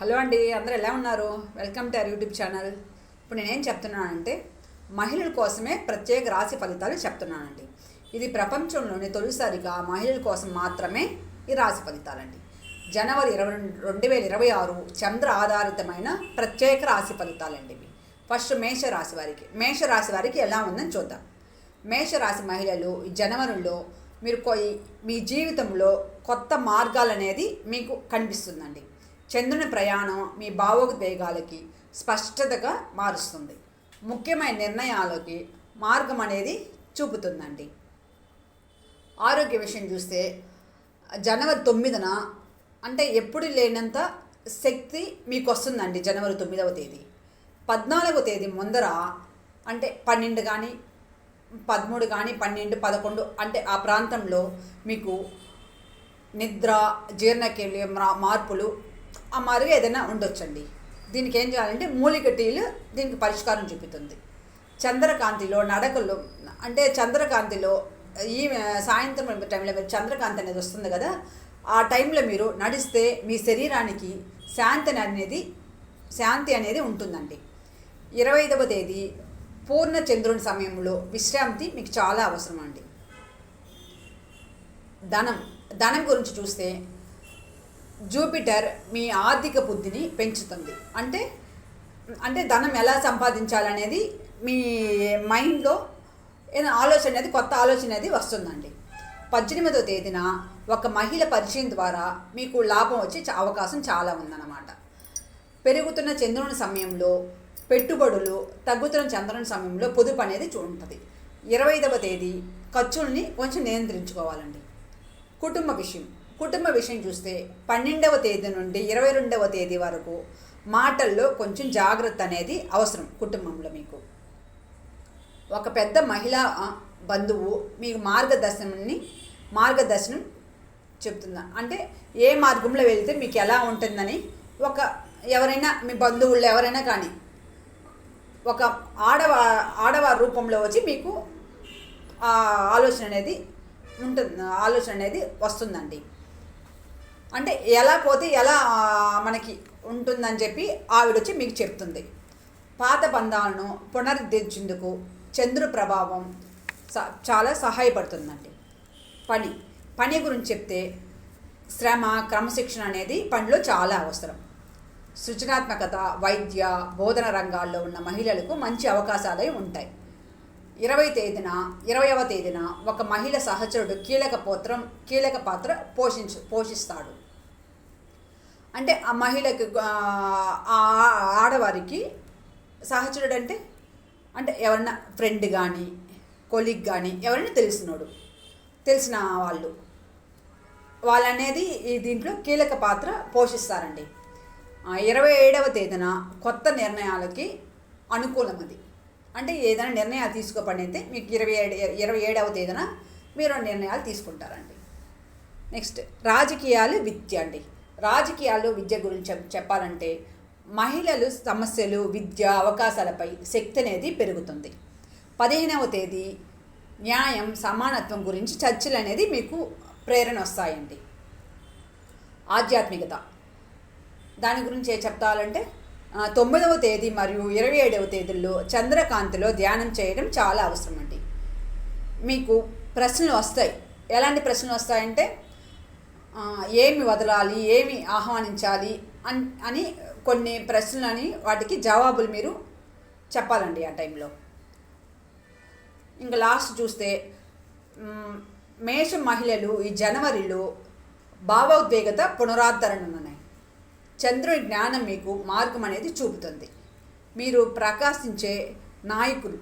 Hello అండి అందరూ ఎలా ఉన్నారు? Welcome to our YouTube channel. ఇప్పుడు నేనేం చెప్తున్నానంటే మహిళల కోసమే ప్రత్యేక రాశి ఫలితాలు చెప్తున్నానండి. ఇది ప్రపంచంలోనే తొలిసారిగా మహిళల కోసం మాత్రమే ఈ రాశి ఫలితాలండి. జనవరి ఇరవై రెండు వేల ఇరవై ఆరు చంద్ర ఆధారితమైన ప్రత్యేక రాశి ఫలితాలండి ఇవి. ఫస్ట్ మేష రాశి వారికి. మేష రాశి వారికి ఎలా ఉందని చూద్దాం. మేషరాశి మహిళలు ఈ జనవరిలో మీరు కొ- మీ జీవితంలో కొత్త మార్గాలు అనేది మీకు కనిపిస్తుందండి. చంద్రుని ప్రయాణం మీ భావోద్వేగాలకి స్పష్టతగా మారుస్తుంది. ముఖ్యమైన నిర్ణయాలకి మార్గం అనేది చూపుతుందండి. ఆరోగ్య విషయం చూస్తే జనవరి తొమ్మిదిన అంటే ఎప్పుడు లేనంత శక్తి మీకు వస్తుందండి జనవరి తొమ్మిదవ తేదీ. పద్నాలుగవ తేదీ ముందర అంటే పన్నెండు కానీ పదమూడు కానీ పన్నెండు పదకొండు అంటే ఆ ప్రాంతంలో మీకు నిద్ర జీర్ణక్రియలు మా- మార్పులు ఆ మాదిరిగా ఏదైనా ఉండొచ్చండి. దీనికి ఏం చేయాలంటే మూలిక టీలు దీనికి పరిష్కారం చూపుతుంది. చంద్రకాంతిలో నడకలు అంటే చంద్రకాంతిలో ఈ సాయంత్రం టైంలో మీరు చంద్రకాంతి అనేది వస్తుంది కదా ఆ టైంలో మీరు నడిస్తే మీ శరీరానికి శాంతి అనేది శాంతి అనేది ఉంటుందండి. ఇరవై ఐదవ తేదీ పూర్ణ చంద్రుని సమయంలో విశ్రాంతి మీకు చాలా అవసరం అండి ధనం ధనం గురించి చూస్తే జూపిటర్ మీ ఆర్థిక బుద్ధిని పెంచుతుంది. అంటే అంటే ధనం ఎలా సంపాదించాలనేది మీ మైండ్లో ఏదైనా ఆలోచన అనేది కొత్త ఆలోచన అనేది వస్తుందండి. పద్దెనిమిదో తేదీన ఒక మహిళ పరిచయం ద్వారా మీకు లాభం వచ్చే అవకాశం చాలా ఉందన్నమాట. పెరుగుతున్న చంద్రుని సమయంలో పెట్టుబడులు తగ్గుతున్న చంద్రుని సమయంలో పొదుపు అనేది ఉంటుంది ఇరవై ఐదవ తేదీ ఖర్చుల్ని కొంచెం నియంత్రించుకోవాలండి. కుటుంబ విషయం. కుటుంబ విషయం చూస్తే పన్నెండవ తేదీ నుండి ఇరవై రెండవ తేదీ వరకు మాటల్లో కొంచెం జాగ్రత్త అనేది అవసరం కుటుంబంలో మీకు. ఒక పెద్ద మహిళా బంధువు మీకు మార్గదర్శనాన్ని మార్గదర్శనం చెప్తుందా? అంటే ఏ మార్గంలో వెళ్తే మీకు ఎలా ఉంటుందని ఒక ఎవరైనా మీ బంధువుల్లో ఎవరైనా కానీ ఒక ఆడవా ఆడవారి రూపంలో వచ్చి మీకు ఆ ఆలోచన అనేది ఉంటుంది? ఆలోచన అనేది వస్తుందండి. అంటే ఎలా పోతే ఎలా మనకి ఉంటుందని చెప్పి ఆవిడొచ్చి మీకు చెప్తుంది. పాత బంధాలను పునరుద్ధరించేందుకు చంద్రు ప్రభావం స- చాలా సహాయపడుతుందండి. పని పని గురించి చెప్తే శ్రమ క్రమశిక్షణ అనేది పనిలో చాలా అవసరం. సృజనాత్మకత వైద్య బోధన రంగాల్లో ఉన్న మహిళలకు మంచి అవకాశాలే ఉంటాయి. ఇరవై తేదీన ఇరవైవ తేదీన ఒక మహిళ సహచరుడు కీలక పాత్ర కీలక పాత్ర పోషించు పోషిస్తాడు. అంటే ఆ మహిళకు ఆడవారికి సహచరుడు అంటే అంటే ఎవరన్నా ఫ్రెండ్ కానీ కొలీగ్ కానీ ఎవరైనా తెలిసినోడు తెలిసిన వాళ్ళు. వాళ్ళనేది ఈ దీంట్లో కీలక పాత్ర పోషిస్తారండి. ఇరవై ఏడవ తేదీన కొత్త నిర్ణయాలకి అనుకూలం అది అంటే ఏదైనా నిర్ణయాలు తీసుకోపడితే మీకు ఇరవై ఏడు ఇరవై ఏడవ తేదీన మీరు నిర్ణయాలు తీసుకుంటారండి. నెక్స్ట్ రాజకీయాలు విద్య అండి. రాజకీయాలు విద్య గురించి చెప్- చెప్పాలంటే మహిళలు సమస్యలు విద్య అవకాశాలపై శక్తి అనేది పెరుగుతుంది. పదిహేనవ తేదీ న్యాయం సమానత్వం గురించి చర్చలు అనేది మీకు ప్రేరణ వస్తాయండి. ఆధ్యాత్మికత. దాని గురించి ఏ చెప్తాలంటే తొమ్మిదవ తేదీ మరియు ఇరవై ఏడవ తేదీల్లో చంద్రకాంతిలో ధ్యానం చేయడం చాలా అవసరం అండి మీకు ప్రశ్నలు వస్తాయి. ఎలాంటి ప్రశ్నలు వస్తాయంటే ఏమి వదలాలి ఏమి ఆహ్వానించాలి అని అని కొన్ని ప్రశ్నలని వాటికి జవాబులు మీరు చెప్పాలండి ఆ టైంలో. ఇంకా లాస్ట్ చూస్తే మేష మేషం మహిళలు ఈ జనవరిలో భావోద్వేగత పునరుద్ధరణ ఉన్నాయి చంద్రుడి జ్ఞానం మీకు మార్గం అనేది చూపుతుంది. మీరు ప్రకాశించే నాయకులు